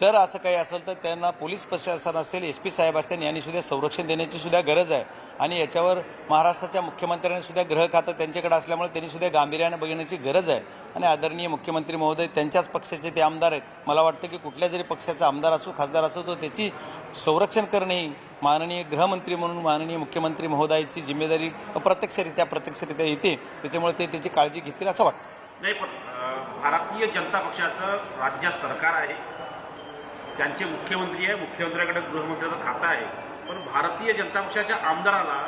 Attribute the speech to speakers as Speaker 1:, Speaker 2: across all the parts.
Speaker 1: जर असं काही असेल तर त्यांना पोलीस प्रशासन असेल एस पी साहेब असतील यांनी सुद्धा संरक्षण देण्याची सुद्धा गरज आहे. आणि याच्यावर महाराष्ट्राच्या मुख्यमंत्र्यांनी सुद्धा गृह खातं त्यांच्याकडे असल्यामुळे त्यांनी सुद्धा गांभीर्यानं बघण्याची गरज आहे. आणि आदरणीय मुख्यमंत्री महोदय त्यांच्याच पक्षाचे ते आमदार आहेत. मला वाटतं की कुठल्या जरी पक्षाचा आमदार असो खासदार असो तो त्याची संरक्षण करणे ही माननीय गृहमंत्री म्हणून माननीय मुख्यमंत्री महोदयाची जिम्मेदारी अप्रत्यक्षरित्या प्रत्यक्षरित्या येते. त्याच्यामुळे ते त्याची काळजी घेतील असं वाटतं.
Speaker 2: नाही पण भारतीय जनता पक्षाचं राज्यात सरकार आहे. त्यांचे मुख्यमंत्री आहे मुख्यमंत्र्याकडे गृहमंत्र्याचं खातं आहे. पण भारतीय जनता पक्षाच्या आमदाराला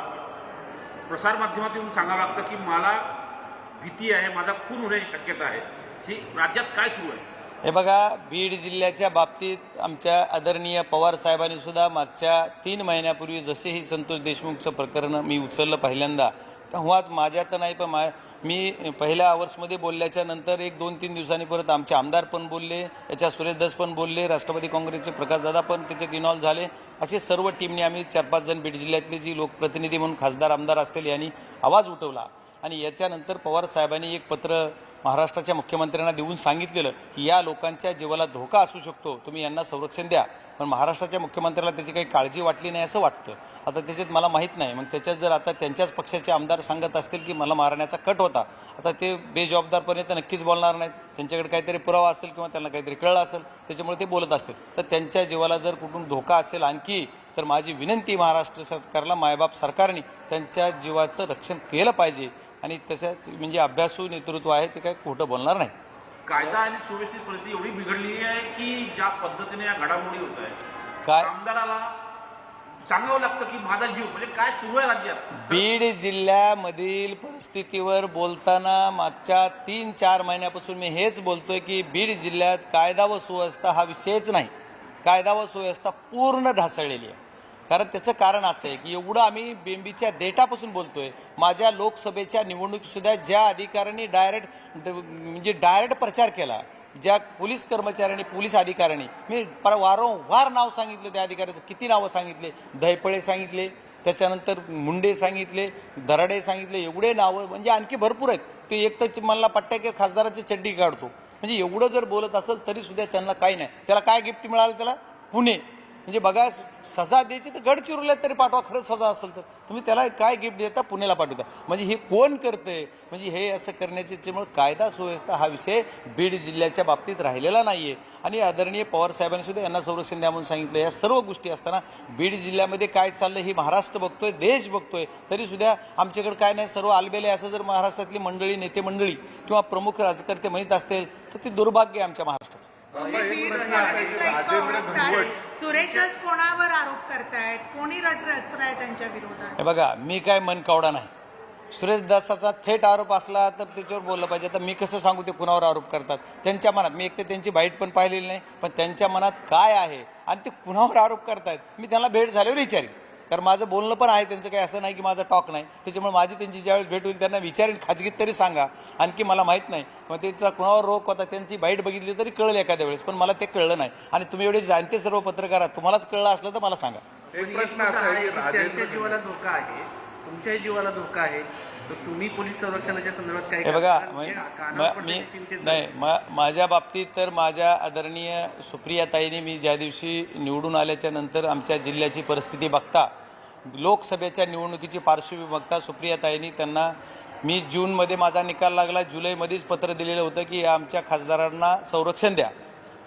Speaker 2: प्रसारमाध्यमातून येऊन सांगावं लागतं की मला भीती आहे माझा खून होण्याची शक्यता आहे. ही राज्यात काय सुरू आहे?
Speaker 1: हे बघा बीड जिल्ह्याच्या बाबतीत आमच्या आदरणीय पवार साहेबांनी सुद्धा मागच्या तीन महिन्यापूर्वी जसे ही संतोष देशमुखचं प्रकरण मी उचललं पहिल्यांदा तेव्हाच माझ्या तर नाही पण मा मी पहिल्या आवर्समध्ये बोलल्याच्या नंतर एक दोन तीन दिवसांनी परत आमचे आमदार पण बोलले याच्या सुरेश दस पण बोलले राष्ट्रवादी काँग्रेसचे प्रकाशदादा पण त्याच्यात इन्व्हॉल्व झाले. असे सर्व टीमने आम्ही चार पाच जण बीड जिल्ह्यातले जी लोकप्रतिनिधी म्हणून खासदार आमदार असतील यांनी आवाज उठवला. आणि याच्यानंतर पवार साहेबांनी एक पत्र महाराष्ट्राच्या मुख्यमंत्र्यांना देऊन सांगितलेलं की या लोकांच्या जीवाला धोका असू शकतो तुम्ही यांना संरक्षण द्या. पण महाराष्ट्राच्या मुख्यमंत्र्याला त्याची काही काळजी वाटली नाही असं वाटतं. आता त्याच्यात मला माहीत नाही. मग त्याच्यात जर आता त्यांच्याच पक्षाचे आमदार सांगत असतील की मला मारण्याचा कट होता आता ते बेजबाबदारपणे तर नक्कीच बोलणार नाहीत. त्यांच्याकडे काहीतरी पुरावा असेल किंवा त्यांना काहीतरी कळलं असेल त्याच्यामुळे ते बोलत असतील. तर त्यांच्या जीवाला जर कुठून धोका असेल आणखी तर माझी विनंती महाराष्ट्र सरकारला मायबाप सरकारने त्यांच्या जीवाचं रक्षण केलं पाहिजे. आणि तसंच म्हणजे अभ्यासू नेतृत्व आहे ते काही खोटं बोलणार नाही.
Speaker 2: कायदा आणि सुव्यवस्थित परिस्थिती एवढी बिघडलेली आहे की ज्या पद्धतीने या घडामोडी होत आहे
Speaker 1: काय?
Speaker 2: आमदाराला सांगावं लागतं की माझा जीव म्हणजे काय सुरू आहे राज्यात?
Speaker 1: बीड जिल्ह्यामधील परिस्थितीवर बोलताना मागच्या तीन चार महिन्यापासून मी हेच बोलतोय की बीड जिल्ह्यात कायदा व सुव्यवस्था हा विषयच नाही. कायदा व सुव्यवस्था पूर्ण ढासळलेली आहे. कारण त्याचं कारण असं आहे की एवढं आम्ही बेंबीच्या डेटापासून बोलतोय. माझ्या लोकसभेच्या निवडणुकीसुद्धा ज्या अधिकाऱ्यांनी डायरेक्ट म्हणजे डायरेक्ट प्रचार केला ज्या पोलीस कर्मचाऱ्यांनी पोलीस अधिकाऱ्यांनी मी पर वारंवार नाव सांगितलं त्या अधिकाऱ्याचं किती नावं सांगितले? दैपळे सांगितले त्याच्यानंतर मुंडे सांगितले धराडे सांगितले एवढे नावं म्हणजे आणखी भरपूर आहेत. ते एक तर मला पट्ट्या की खासदाराची चड्डी काढतो. म्हणजे एवढं जर बोलत असेल तरीसुद्धा त्यांना काही नाही. त्याला काय गिफ्ट मिळालं त्याला? पुणे. म्हणजे बघा सजा द्यायची तर गडचिरोल्यात तरी पाठवा खरंच सजा असेल तर. तुम्ही त्याला काय गिफ्ट देता पुण्याला पाठवता. म्हणजे हे कोण करते म्हणजे हे असं करण्याचे त्यामुळे कायदा सुव्यवस्था हा विषय बीड जिल्ह्याच्या बाबतीत राहिलेला नाहीये. आणि आदरणीय पवार साहेबांनी सुद्धा यांना संरक्षण द्या म्हणून सांगितलं. या सर्व गोष्टी असताना बीड जिल्ह्यामध्ये काय चाललं हे महाराष्ट्र बघतोय देश बघतोय. तरी सुद्धा आमच्याकडे काय नाही सर्व आलबेले असं जर महाराष्ट्रातली मंडळी नेते मंडळी किंवा प्रमुख राजकर्ते म्हणत असतील तर ते दुर्भाग्य आहे आमच्या महाराष्ट्राचं.
Speaker 3: सुरेशच कोणावर आरोप करतायत? कोणी रट रचलाय त्यांच्या विरोधात?
Speaker 1: हे बघा मी काय मनकावडा नाही. सुरेश दासाचा थेट आरोप असला तर त्याच्यावर बोललं पाहिजे. तर मी कसं सांगू ते कुणावर आरोप करतात? त्यांच्या मनात. मी एक तर त्यांची बाईट पण पाहिलेली नाही पण त्यांच्या मनात काय आहे? आणि ते कुणावर आरोप करतायत? मी त्यांना भेट झाल्यावर विचारेन. कारण माझं बोलणं पण आहे त्यांचं काही असं नाही की माझा टॉक नाही. त्याच्यामुळे माझी त्यांची ज्यावेळेस भेट होईल त्यांना विचारेन खाजगीत तरी सांगा. आणखी मला माहीत नाही. किंवा त्यांचा कुणावर रोग होता त्यांची बाईट बघितली तरी कळलं एखाद्या वेळेस पण मला ते कळलं नाही. आणि तुम्ही एवढे जाणते सर्व पत्रकार आहात तुम्हालाच कळलं असलं तर मला सांगा.
Speaker 4: एक प्रश्न असा आहे की
Speaker 5: जीवाला धोका आहे. तुमच्याही जीवाला धोका आहे. तर तुम्ही पोलीस संरक्षणाच्या संदर्भात काय
Speaker 1: हे बघा? मी नाही मा- माझ्या बाबतीत तर माझ्या आदरणीय सुप्रियाताईंनी मी ज्या दिवशी निवडून आल्याच्यानंतर आमच्या जिल्ह्याची परिस्थिती बघता लोकसभेच्या निवडणुकीची पार्श्वभूमी बघता सुप्रियाताईंनी त्यांना मी जूनमध्ये माझा निकाल लागला जुलैमध्येच पत्र दिलेलं होतं की आमच्या खासदारांना संरक्षण द्या.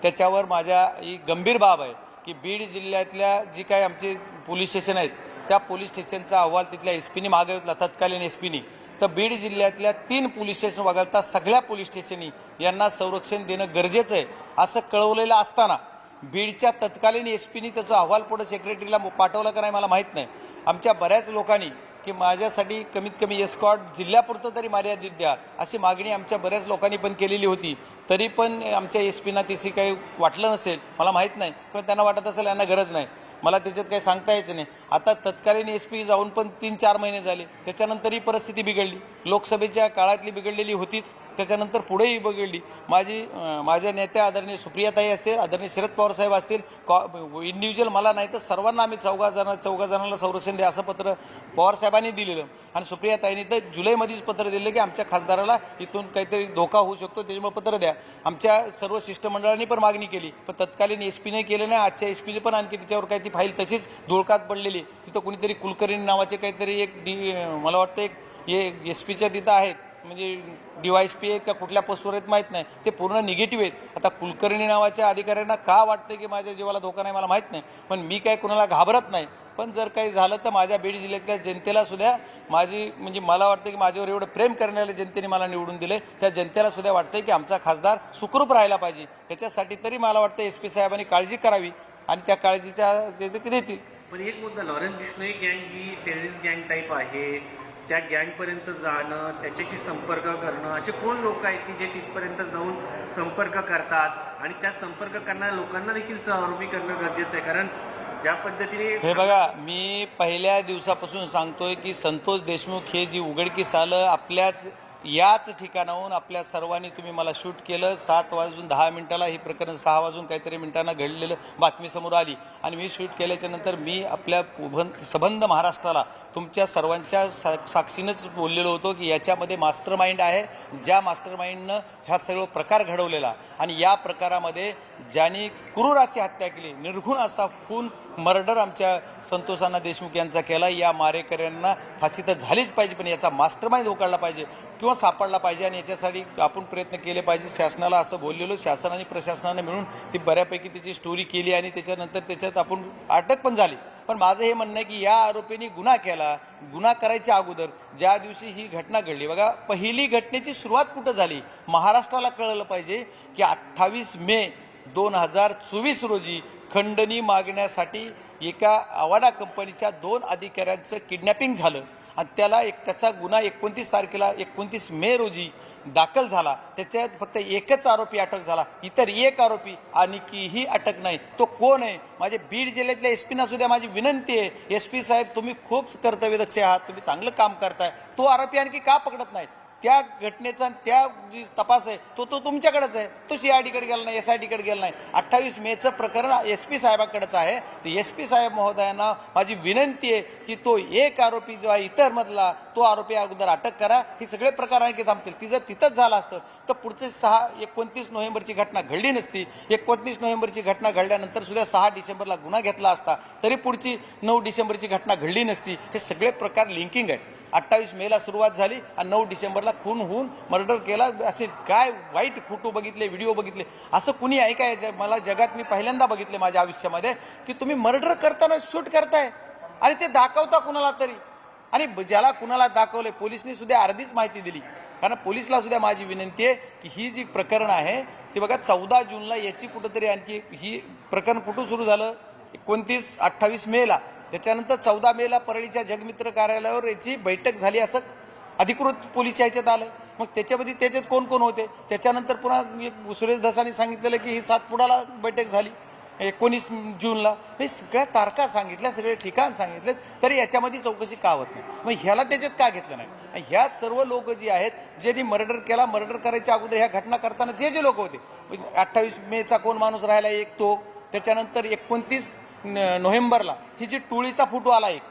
Speaker 1: त्याच्यावर माझ्या ही गंभीर बाब आहे की बीड जिल्ह्यातल्या जी काही आमचे पोलीस स्टेशन आहेत त्या पोलीस स्टेशनचा अहवाल तिथल्या एस पीनी मागवला तत्कालीन एस पीनी तर बीड जिल्ह्यातल्या तीन पोलीस स्टेशन वगळता सगळ्या पोलीस स्टेशनी यांना संरक्षण देणं गरजेचं आहे असं कळवलेलं असताना बीडच्या तत्कालीन एस पीनी त्याचा अहवाल पुढे सेक्रेटरीला पाठवला का नाही मला माहीत नाही. आमच्या बऱ्याच लोकांनी की माझ्यासाठी कमीत कमी एस्कॉट जिल्ह्यापुरतं तरी मर्यादित द्या अशी मागणी आमच्या बऱ्याच लोकांनी पण केलेली होती. तरी पण आमच्या एस पीना तशी काही वाटलं नसेल मला माहीत नाही. किंवा त्यांना वाटत असेल यांना गरज नाही. मला त्याच्यात काही सांगता यायचं नाही. आता तत्कालीन एस पी जाऊन पण तीन चार महिने झाले. त्याच्यानंतर ही परिस्थिती बिघडली. लोकसभेच्या काळातली बिघडलेली होतीच. त्याच्यानंतर पुढेही बिघडली. माझी माझ्या नेत्या आदरणीय सुप्रियाताई असतील आदरणीय शरद पवार साहेब असतील कॉ इंडिव्हिज्युअल मला नाही तर सर्वांना आम्ही चौघा जण चौघा जणांना संरक्षण द्या असं पत्र पवार साहेबांनी दिलेलं. आणि सुप्रियाताईंनी तर जुलैमध्येच पत्र दिलं की आमच्या खासदाराला इथून काहीतरी धोका होऊ शकतो त्याच्यामुळे पत्र द्या. आमच्या सर्व शिष्टमंडळांनी पण मागणी केली. पण तत्कालीन एस पीने केलं नाही आजच्या एस पीने पण आणखी तिच्यावर काहीतरी ती फाईल तशीच धुळकात पडलेली. तिथं कुणीतरी कुलकर्णी नावाचे काहीतरी एक डी मला वाटतं एक हे एस पीच्या तिथं आहेत. म्हणजे डीवायस पी आहेत का कुठल्या पोस्टवर आहेत माहीत नाही. ते पूर्ण निगेटिव्ह आहेत. आता कुलकर्णी नावाच्या अधिकाऱ्यांना का वाटतं की माझ्या जीवाला धोका नाही मला माहीत नाही. पण मी काय कुणाला घाबरत नाही. पण जर काही झालं तर माझ्या बीड जिल्ह्यातल्या जनतेला सुद्धा माझी म्हणजे मला वाटतं की माझ्यावर एवढं प्रेम करणाऱ्या जनतेने मला निवडून दिले त्या जनतेला सुद्धा वाटतं की आमचा खासदार सुखरूप राहायला पाहिजे. त्याच्यासाठी तरी मला वाटतं एस पी साहेबांनी काळजी करावी. आणि त्या काळजीच्या ते ते देतील.
Speaker 5: पण एक मुद्दा लॉरेन्स बिश्नोई गँग ही टेररिस्ट गँग टाईप आहे. त्या गँगपर्यंत जाणं त्याच्याशी संपर्क करणं असे कोण लोक आहेत की जे तिथपर्यंत जाऊन संपर्क करतात? आणि त्या संपर्क करणाऱ्या लोकांना देखील आरोपी करणं गरजेचं आहे. कारण ज्या पद्धतीने
Speaker 1: हे बघा मी पहिल्या दिवसापासून सांगतोय की संतोष देशमुख हे जी उघडकीस आलं आपल्याच याच ठिकाणाहून आपल्या सर्वांनी तुम्ही मला शूट केलं. सात वाजून दहा मिनिटाला हे प्रकरण सहा वाजून काहीतरी मिनिटांना घडलेलं बातमी समोर आली. आणि मी शूट केल्याच्यानंतर मी आपल्या उभं सबंध महाराष्ट्राला तुमच्या सर्वांच्या सा साक्षीनंच बोललेलो होतो की याच्यामध्ये मास्टर माइंड आहे. ज्या मास्टर माइंडनं ह्या सर्व प्रकार घडवलेला आणि या प्रकारामध्ये ज्यांनी क्रूराची हत्या केली निर्घुण असा खून मर्डर आमच्या संतोषांना देशमुख यांचा केला या मारेकऱ्यांना फाशी तर झालीच पाहिजे पण याचा मास्टर माइंड उकाळला पाहिजे किंवा सापडला पाहिजे आणि याच्यासाठी आपण प्रयत्न केले पाहिजे. शासनाला असं बोललेलो शासन आणि प्रशासनाने मिळून ती बऱ्यापैकी त्याची स्टोरी केली आणि त्याच्यानंतर त्याच्यात आपण अटक पण झाली. पण माझं हे म्हणणं आहे की या आरोपींनी गुन्हा केला. गुन्हा करायच्या अगोदर ज्या दिवशी ही घटना घडली बघा पहिली घटनेची सुरुवात कुठं झाली? महाराष्ट्राला कळलं पाहिजे की अठ्ठावीस मे दोन हजार चोवीस रोजी खंडणी मागण्यासाठी एका आवाडा कंपनीच्या दोन अधिकाऱ्यांचं किडनॅपिंग झालं. आणि त्याला एक त्याचा गुन्हा एकोणतीस तारखेला एकोणतीस मे रोजी दाखल झाला. त्याच्यात फक्त एकच आरोपी अटक झाला. इतर एक आरोपी आणखीही अटक नाही. तो कोण आहे? माझे बीड जिल्ह्यातल्या एस पीना सुद्धा माझी विनंती आहे. एस पी साहेब तुम्ही खूप कर्तव्यदक्ष आहात. तुम्ही चांगलं काम करताय. तो आरोपी आणखी का पकडत नाही? त्या घटनेचा त्या जी तपास आहे तो तो तुमच्याकडेच आहे. तो सी आय डीकडे गेला नाही एस आय डीकडे गेला नाही. अठ्ठावीस मेचं प्रकरण एस पी साहेबाकडेच आहे. तर एस पी साहेब महोदयांना माझी विनंती आहे की तो एक आरोपी जो आहे इतर मधला तो आरोपी अगोदर अटक करा. हे सगळे प्रकार आणखी थांबतील. ती जर तिथंच झालं असतं तर पुढचे सहा एकोणतीस नोव्हेंबरची घटना घडली नसती. एकोणतीस नोव्हेंबरची घटना घडल्यानंतर सुद्धा सहा डिसेंबरला गुन्हा घेतला असता तरी पुढची नऊ डिसेंबरची घटना घडली नसती. हे सगळे प्रकार लिंकिंग आहे अठ्ठावीस मेला सुरुवात झाली आणि नऊ डिसेंबरला खून होऊन मर्डर केला. असे काय वाईट फोटो बघितले व्हिडिओ बघितले? असं कुणी ऐकाय ज- मला जगात मी पहिल्यांदा बघितले माझ्या आयुष्यामध्ये की तुम्ही मर्डर करताना शूट करताय. आणि ते दाखवता कुणाला तरी. आणि ज्याला कुणाला दाखवले पोलिसनी सुद्धा अर्धीच माहिती दिली. कारण पोलिसला सुद्धा माझी विनंती आहे की ही जी प्रकरण आहे ती बघा चौदा जूनला याची कुठंतरी आणखी ही प्रकरण कुठं सुरू झालं? एकोणतीस अठ्ठावीस मेला त्याच्यानंतर चौदा मेला परळीच्या जगमित्र कार्यालयावर याची बैठक झाली असं अधिकृत पोलीस याच्यात आलं. मग त्याच्यामध्ये त्याच्यात कोण कोण होते? त्याच्यानंतर पुन्हा सुरेश धसानी सांगितलेलं की ही सातपुडाला बैठक झाली. एकोणीस जूनला. हे सगळ्या तारखा सांगितल्या सगळे ठिकाण सांगितले तरी याच्यामध्ये चौकशी का होत नाही? मग ह्याला त्याच्यात का घेतलं नाही? आणि ह्या सर्व लोक जी आहेत ज्यांनी मर्डर केला मर्डर करायच्या अगोदर ह्या घटना करताना जे जे लोक होते अठ्ठावीस मेचा कोण माणूस राहिला? एक तो. त्याच्यानंतर एकोणतीस नोव्हेंबरला ही जी टोळीचा फोटो आला एक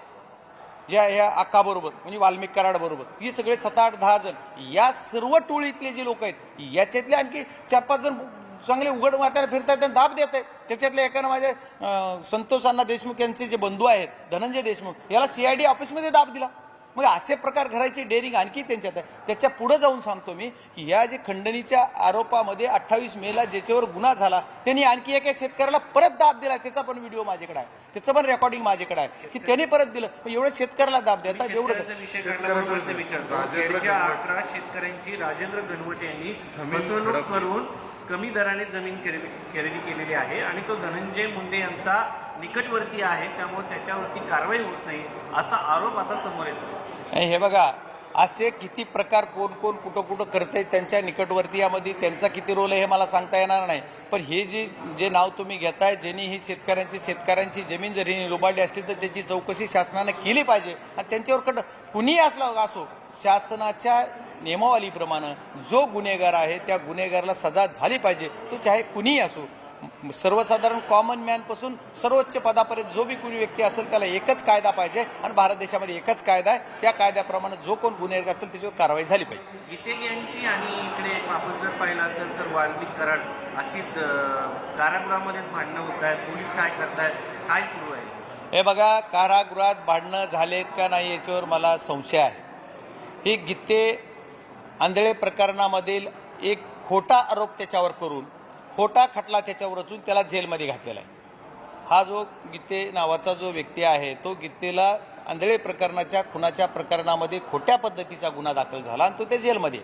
Speaker 1: ज्या ह्या अक्काबरोबर म्हणजे वाल्मिक कराडबरोबर ही सगळे सात आठ दहा जण या सर्व टोळीतले जे लोक आहेत याच्यातले आणखी चार पाच जण चांगले उघड वातावरण फिरतात त्यांना दाब देत आहेत त्याच्यातल्या एकानं माझ्या संतोष अण्णा देशमुख यांचे जे बंधू आहेत धनंजय देशमुख याला सीआयडी ऑफिसमध्ये दाब दिला. मग असे प्रकार घडायची डेअरिंग आणखी त्यांच्यात आहे. त्याच्या पुढे जाऊन सांगतो मी की ह्या जे खंडणीच्या आरोपामध्ये अठ्ठावीस मेला ज्याच्यावर गुन्हा झाला त्यांनी आणखी एका शेतकऱ्याला परत दाब दिला. त्याचा पण व्हिडिओ माझ्याकडे आहे. त्याचं पण रेकॉर्डिंग माझ्याकडे आहे. की त्यांनी परत दिलं. मग एवढं शेतकऱ्याला दाब देतात एवढं
Speaker 5: शेतकऱ्यांचा विषय काढला मी प्रश्न विचारतो. खेडच्या अठरा शेतकऱ्यांची राजेंद्र गणवटे यांनी फसवणूक करून कमी दराने जमीन खरेदी खरेदी केलेली आहे आणि तो धनंजय मुंडे यांचा निकटवर्ती आहे त्यामुळे त्याच्यावरती कारवाई होत नाही असा आरोप आता समोर येतो
Speaker 1: हे बघा असे किती प्रकार कोण कोण कुठं कुठं करते त्यांच्या निकटवर्तीयामध्ये त्यांचा किती रोल आहे हे मला सांगता येणार नाही. पण हे जे जे नाव तुम्ही घेताय ज्यांनी ही शेतकऱ्यांची शेतकऱ्यांची जमीन जरी लुबाडली असली तर त्याची चौकशी शासनानं केली पाहिजे. आणि त्यांच्यावर कट कुणीही असला असो शासनाच्या नियमावलीप्रमाणे जो गुन्हेगार आहे त्या गुन्हेगाराला सजा झाली पाहिजे. तो चाहे कुणीही असो सर्वसाधारण कॉमन मॅनपासून सर्वोच्च पदापर्यंत जो बी कुणी व्यक्ती असेल त्याला एकच कायदा पाहिजे आणि भारत देशामध्ये एकच कायदा आहे. त्या कायद्याप्रमाणे जो कोण गुन्हेगार असेल त्याच्यावर कारवाई झाली पाहिजे.
Speaker 5: गीते यांची आणि इकडे आपण जर पाहिलं असेल तर वाल्मिक कराड अशी अं, कारागृहामध्येच भांडणं होत आहेत. पोलीस काय करतायत? काय सुरू आहे?
Speaker 1: हे बघा कारागृहात भांडणं झालेत का नाही याच्यावर मला संशय आहे. हे गीते आंधळे प्रकरणामधील एक खोटा आरोप त्याच्यावर करून खोटा खटला त्याच्यावर रचून त्याला जेलमध्ये घातलेला आहे. हा जो गीते नावाचा जो व्यक्ती आहे तो गीतेला आंधळे प्रकरणाच्या खुनाच्या प्रकरणामध्ये खोट्या पद्धतीचा गुन्हा दाखल झाला आणि तो त्या जेलमध्ये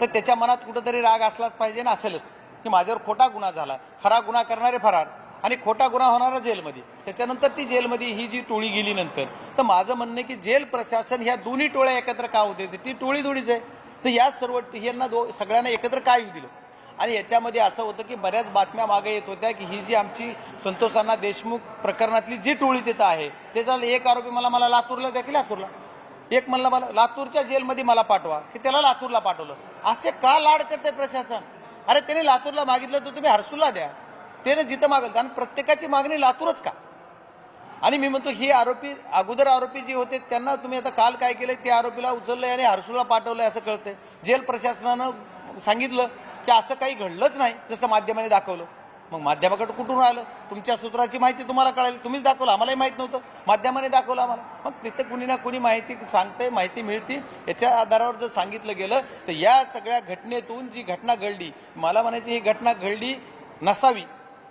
Speaker 1: तर त्याच्या मनात कुठंतरी राग असलाच पाहिजे ना असेलच. की माझ्यावर खोटा गुन्हा झाला. खरा गुन्हा करणारे फरार आणि खोटा गुन्हा होणारा जेलमध्ये. त्याच्यानंतर ती जेलमध्ये ही जी टोळी गेली नंतर तर माझं म्हणणं आहे की जेल प्रशासन ह्या दोन्ही टोळ्या एकत्र का होते तर ती टोळी थोडीच आहे. तर या सर्व यांना दो सगळ्यांना एकत्र काय येऊ दिलं? आणि याच्यामध्ये असं होतं की बऱ्याच बातम्या मागे येत होत्या की ही जी आमची संतोष अण्णा देशमुख प्रकरणातली जी टोळी तिथं आहे त्याचा एक आरोपी मला मला लातूरला द्या की लातूरला? एक म्हणलं मला लातूरच्या जेलमध्ये मला पाठवा की त्याला लातूरला पाठवलं. असे का लाड करते प्रशासन? अरे त्याने लातूरला मागितलं तर तुम्ही हर्सूला द्या. त्याने जिथं मागल कारण प्रत्येकाची मागणी लातूरच का? आणि मी म्हणतो ही आरोपी अगोदर आरोपी जे होते त्यांना तुम्ही आता काल काय केलं त्या आरोपीला उचललंय आणि हर्सूला पाठवलंय असं कळतंय. जेल प्रशासनानं सांगितलं की असं काही घडलंच नाही जसं माध्यमाने दाखवलं. मग माध्यमाकडे कुठून आलं? तुमच्या सूत्राची माहिती तुम्हाला कळाली. तुम्हीच दाखवलं. आम्हालाही माहीत नव्हतं. माध्यमाने दाखवलं आम्हाला. मग तिथं कुणी ना कुणी माहिती सांगते माहिती मिळते. याच्या आधारावर जर सांगितलं गेलं तर या सगळ्या घटनेतून जी घटना घडली मला म्हणायची ही घटना घडली नसावी.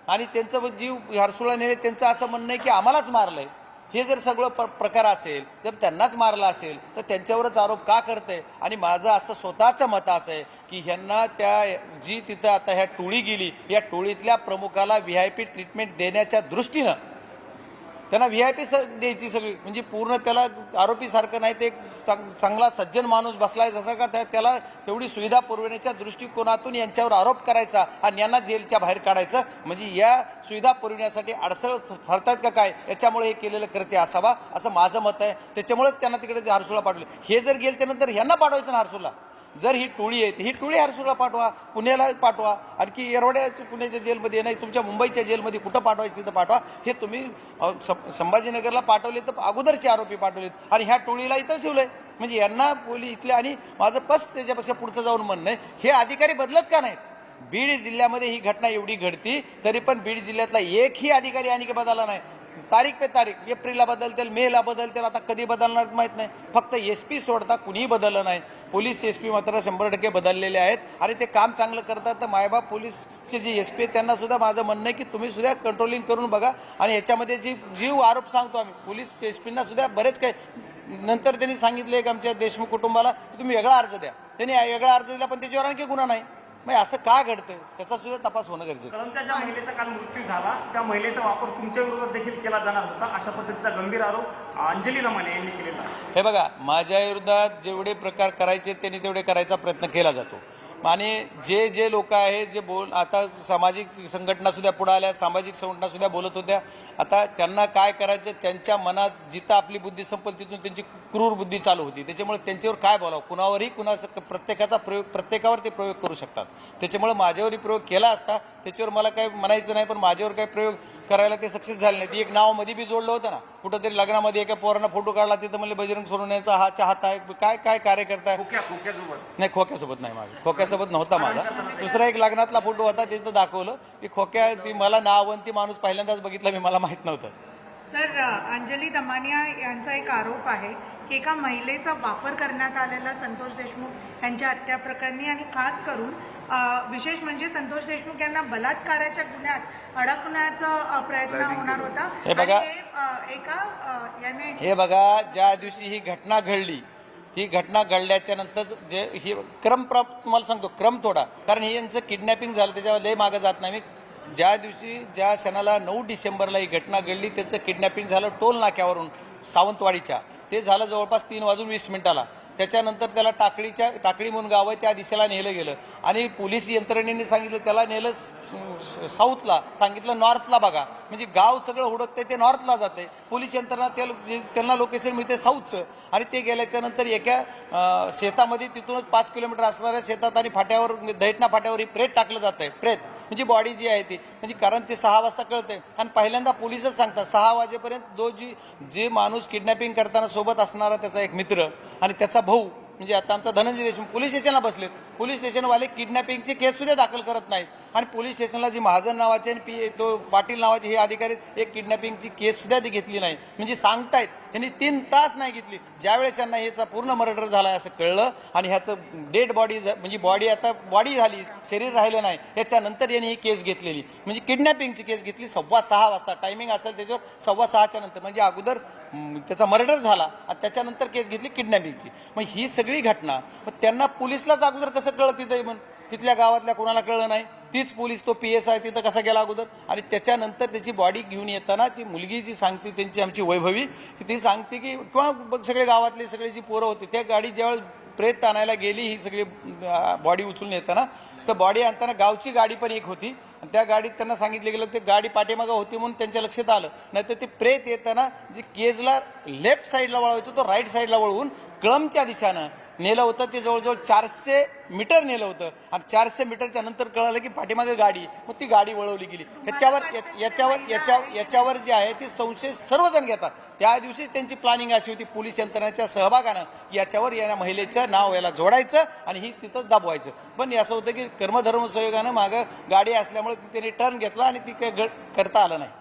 Speaker 1: आणि त्यांचं जीव हरसुळा नेले त्यांचं असं म्हणणं आहे की आम्हालाच मारलं आहे हे जर सगळं प प्रकार असेल जर त्यांनाच मारलं असेल तर त्यांच्यावरच आरोप का करते? आणि माझं असं स्वतःचं मत असं आहे की ह्यांना त्या जी तिथं आता ह्या टोळी गेली या टोळीतल्या प्रमुखाला व्ही आय पी ट्रीटमेंट देण्याच्या दृष्टीनं त्यांना व्ही आय पी स द्यायची सगळी. म्हणजे पूर्ण त्याला आरोपीसारखं नाही ते चांग- चांगला सज्जन माणूस बसलाय जसा का त्या- त्याला तेवढी सुविधा पुरवण्याच्या दृष्टिकोनातून यांच्यावर आरोप करायचा आणि यांना जेलच्या बाहेर काढायचं. म्हणजे या सुविधा पुरवण्यासाठी अडसळ ठरतात का काय याच्यामुळे हे केलेलं कृत्य असावा असं माझं मत आहे. त्याच्यामुळेच त्यांना तिकडे ते पाठवले. हे जर गेले त्यानंतर ह्यांना पाठवायचं ना हर्सूला? जर ही टोळी आहे ही टोळी हरसूरला पाठवा पुण्याला पाठवा आणखी येरवड्याच्या पुण्याच्या जेलमध्ये नाही तुमच्या मुंबईच्या जेलमध्ये कुठं पाठवायचं तिथं पाठवा. हे तुम्ही संभाजीनगरला पाठवले तर अगोदरचे आरोपी पाठवलेत. आणि ह्या टोळीला इथंच ठेवलंय. म्हणजे यांना पोली इथले आणि माझं स्पष्ट त्याच्यापेक्षा पुढचं जाऊन म्हणणं आहे हे अधिकारी बदलत का नाहीत? बीड जिल्ह्यामध्ये ही घटना एवढी घडती तरी पण बीड जिल्ह्यातला एकही अधिकारी आणि बदलला नाही. तारीख पे तारीख एप्रिलला बदलतील मेला बदलतील आता कधी बदलणार माहीत नाही. फक्त एस पी सोडता कुणीही बदललं नाही. पोलीस एस पी मात्र शंभर टक्के बदललेले आहेत. आणि ते काम चांगलं करतात तर मायबाप पोलीसचे जे एस पी आहेत त्यांना सुद्धा माझं म्हणणं आहे की तुम्ही सुद्धा कंट्रोलिंग करून बघा. आणि याच्यामध्ये जी जीव आरोप सांगतो आम्ही पोलीस एस पींना सुद्धा बरेच काही नंतर त्यांनी सांगितले की आमच्या देशमुख कुटुंबाला की तुम्ही वेगळा अर्ज द्या. त्यांनी वेगळा अर्ज दिला पण त्याच्यावर आणखी गुन्हा नाही. मग असं का घडतं त्याचा सुद्धा तपास होणं गरजेचं
Speaker 4: ज्या महिलेचा काल मृत्यू झाला त्या महिलेचा वापर तुमच्या विरोधात देखील केला जाणार होता. अशा पद्धतीचा गंभीर आरोप अंजली रमाने यांनी केलेला आहे.
Speaker 1: हे बघा माझ्या विरोधात जेवढे प्रकार करायचे त्यांनी तेवढे करायचा प्रयत्न केला जातो. आणि जे जे लोक आहेत जे बोल आता सामाजिक संघटना सुद्धा पुढे आल्या सामाजिक संघटना सुद्धा बोलत होत्या. आता त्यांना काय करायचं त्यांच्या मनात जिथं आपली बुद्धी संपल तिथून त्यांची क्रूर बुद्धी चालू होती. त्याच्यामुळे त्यांच्यावर काय बोलावं? कुणावरही कुणाचं प्रत्येकाचा प्रयोग प्रत्येकावर ते प्रयोग करू शकतात. त्याच्यामुळे माझ्यावरही प्रयोग केला असता त्याच्यावर मला काय म्हणायचं नाही पण माझ्यावर काय प्रयोग करायला ते सक्सेस झाले नाही. ती एक नावमध्ये बी जोडलं होतं ना. कुठंतरी लग्नामध्ये एका पोरानं फोटो काढला तिथं म्हणले बजरंग सोडवण्याचा हा चाहत आहे. काय काय कार्य करताय? नाही खोक्यासोबत नाही माझा. खोक्यासोबत नव्हता माझा. दुसरा एक लग्नातला फोटो होता तिथं दाखवलं. ती खोक्या ती मला नाव आणि ती माणूस पहिल्यांदाच बघितला मी मला माहीत नव्हतं.
Speaker 3: सर अंजली दमानिया यांचा एक आरोप आहे. की एका महिलेचा वापर करण्यात आलेला संतोष देशमुख यांच्या हत्या प्रकरणी आणि खास करून विशेष म्हणजे संतोष देशमुख यांना बलात्काराच्या गुन्ह्यात अडकण्याचा प्रयत्न होणार होता.
Speaker 1: हे बघा.
Speaker 3: हे, एका याने
Speaker 1: हे बघा ज्या दिवशी ही घटना घडली ती घटना घडल्याच्या नंतर जे ही क्रम प्र तुम्हाला सांगतो क्रम थोडा कारण हे यांचं किडनॅपिंग झालं त्याच्यावर लय मागं जात नाही. मी ज्या दिवशी ज्या क्षणाला नऊ डिसेंबरला ही घटना घडली त्याचं किडनॅपिंग झालं टोल नाक्यावरून सावंतवाडीच्या. ते झालं जवळपास तीन वाजून वीस मिनिटाला. त्याच्यानंतर त्याला टाकळीच्या टाकळी म्हणून गाव आहे त्या दिशेला नेलं गेलं. आणि पोलीस यंत्रणेने सांगितलं त्याला नेलं साऊथला सांगितलं नॉर्थला बघा. म्हणजे गाव सगळं हुडकते ते नॉर्थला जाते पोलीस यंत्रणा त्या जे- त्यांना लोकेशन मिळते साऊथचं. आणि ते गेल्याच्यानंतर एका शेतामध्ये तिथूनच पाच किलोमीटर असणाऱ्या शेतात आणि फाट्यावर दैटना फाट्यावर ही प्रेत टाकलं जात आहे प्रेत. म्हणजे बॉडी जी आहे ती. म्हणजे कारण ते सहा वाजता कळते आणि पहिल्यांदा पोलिसच सांगतात सहा वाजेपर्यंत जो जी जे माणूस किडनॅपिंग करताना सोबत असणारा त्याचा एक मित्र आणि त्याचा भाऊ म्हणजे आता आमचा धनंजय देशमुख पोलीस स्टेशनला बसलेत. पोलीस स्टेशनवाले किडनॅपिंगची केससुद्धा दाखल करत नाहीत. आणि पोलीस स्टेशनला जी महाजन नावाचे आणि पी तो पाटील नावाचे हे अधिकारी एक किडनॅपिंगची केससुद्धा ती घेतली नाही. म्हणजे सांगतायत यांनी तीन तास नाही घेतली. ज्यावेळेस त्यांना ह्याचा पूर्ण मर्डर झाला असं कळलं आणि ह्याचं डेड बॉडी म्हणजे बॉडी आता बॉडी झाली शरीर राहिलं नाही याच्यानंतर यांनी ही केस घेतलेली. म्हणजे किडनॅपिंगची केस घेतली सव्वा सहा वाजता. टायमिंग असेल त्याच्यावर सव्वा सहाच्या नंतर. म्हणजे अगोदर त्याचा मर्डर झाला आणि त्याच्यानंतर केस घेतली किडनॅपिंगची मग ही सगळी घटना मग त्यांना पोलिसलाच अगोदर कसं कळत तिथे मग तिथल्या गावातल्या कोणाला कळलं नाही? तीच पोलीस तो पी एस आय तिथं कसा गेला अगोदर? आणि त्याच्यानंतर त्याची बॉडी घेऊन येताना ती मुलगी जी सांगते त्यांची आमची वैभवी की ती सांगते की किंवा बघ सगळे गावातले सगळे जी पोरं होती त्या गाडी ज्यावेळेस प्रेत आणायला गेली ही सगळी बॉडी उचलून येताना तर बॉडी आणताना गावची गाडी पण एक होती. आणि त्या गाडीत त्यांना सांगितलं गेलं ते गाडी पाठीमागं होती म्हणून त्यांच्या लक्षात आलं. नाहीतर ते प्रेत येताना जी केजला लेफ्ट साईडला वळवायचं तो राईट साईडला वळवून कळमच्या दिशानं नेलं होतं ते जवळजवळ चारशे मीटर नेलं होतं. आणि चारशे मीटरच्या नंतर कळालं की पाठीमागे गाडी. मग ती गाडी वळवली गेली. याच्यावर याच्यावर याच्या याच्यावर जे आहे ते संशय सर्वजण घेतात. त्या दिवशी त्यांची प्लॅनिंग अशी होती पोलीस यंत्रणेच्या सहभागानं याच्यावर या महिलेचं नाव याला जोडायचं आणि ही तिथं दाबवायचं. पण असं होतं की कर्मधर्म सहयोगानं मागं गाडी असल्यामुळे तिथे त्यांनी टर्न घेतला आणि ती काही करता आलं नाही.